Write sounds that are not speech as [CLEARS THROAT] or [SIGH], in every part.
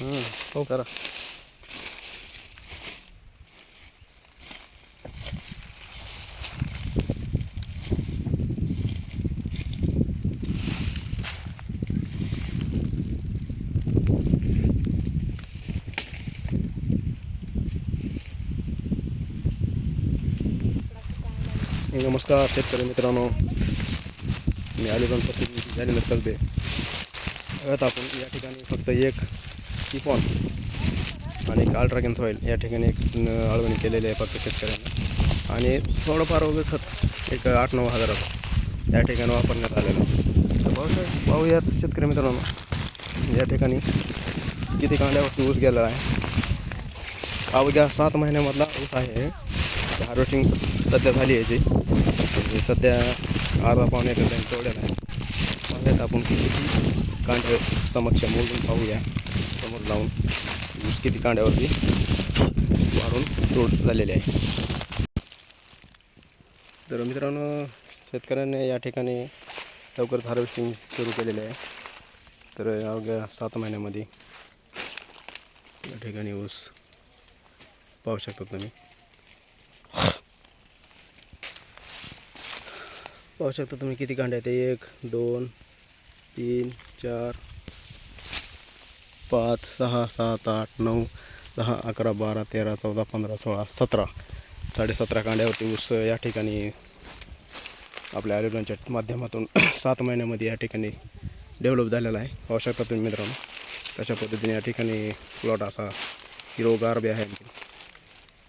हम्म, हो. करा नमस्कार शेतकरी मित्रांनो मी अलिबाग प्रतिनिधी जालिंदर कलबे आता आपण या ठिकाणी फक्त एक सिफॉन आणि एक अल्ट्रागेन सॉईल या ठिकाणी एक अळवणी केलेली आहे फक्त शेतकऱ्यांना. आणि थोडंफार वगैरे खत एक आठ नऊ हजाराचं या ठिकाणी वापरण्यात आलेलं तर पाहू पाहूयात शेतकरी मित्रांनो या ठिकाणी किती कांड्यावरती ऊस गेलेला आहे? अवघ्या सात महिन्यामधला ऊस आहे. हार्वेस्टिंग सध्या झाली आहे जी. म्हणजे सध्या अर्धा पावणे एकर त्यांनी तेवढ्या आहे. पाहूयात आपण किती कांड्या समक्ष मोजून पाहूया. लावून ऊस किती कांड्यावरती वाढून तोड झालेली आहे. तर मित्रांनो शेतकऱ्यांनी या ठिकाणी लवकरच हार्वेस्टिंग सुरू केलेले आहे. तर अवघ्या सात महिन्यामध्ये या ठिकाणी ऊस पाहू शकता तुम्ही. पाहू शकता तुम्ही किती कांड्या आहेत? एक दोन तीन चार पाच सहा सात आठ नऊ दहा अकरा बारा तेरा चौदा पंधरा सोळा सतरा. साडेसतरा कांड्यावरती ऊस या ठिकाणी आपल्या आयुर्वेदांच्या माध्यमातून [CLEARS THROAT] सात महिन्यामध्ये या ठिकाणी डेव्हलप झालेला आहे. पाहू शकता तुम्ही मित्रांनो तशा पद्धतीने या ठिकाणी प्लॉट असा हिरोगार बी आहे.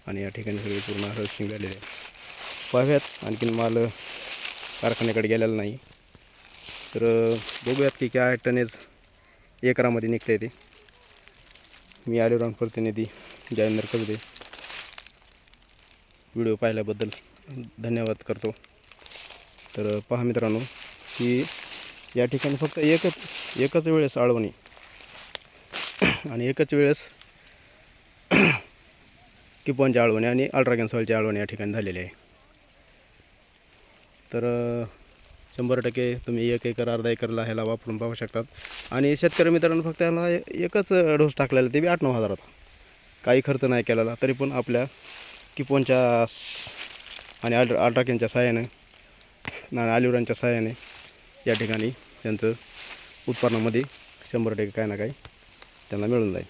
आणि या ठिकाणी सगळी पूर्ण हार्वेस्टिंग झालेली आहे. पाहूयात आणखीन माल कारखान्याकडे गेलेला नाही. तर बघूयात की काय टनेज एकरामध्ये निघते ते. मी आलेरान प्रतिनिधी जयेंद्र कविदे व्हिडिओ पाहिल्याबद्दल धन्यवाद करतो. तर पहा मित्रांनो की या ठिकाणी फक्त एकच एकच वेळेस आळवणी. आणि एकच वेळेस [CLEARS THROAT] किपॉनची आळवणी आणि अल्ट्रागॅन सॉईलची आळवणी या ठिकाणी झालेली आहे. तर शंभर टक्के तुम्ही एक एकर अर्धा एकरला ह्याला वापरून पाहू शकतात. आणि शेतकरी मित्रांनो फक्त ह्याला एकच डोस टाकलेला ते बी आठ नऊ हजारात. काही खर्च नाही केलेला तरी पण आपल्या किपोनच्या आणि अल्ट्रा अल्ट्राकेनच्या सहाय्याने आणि आलिवरांच्या सहाय्याने या ठिकाणी त्यांचं उत्पन्नामध्ये शंभर टक्के काही ना काही त्यांना मिळून जाईल.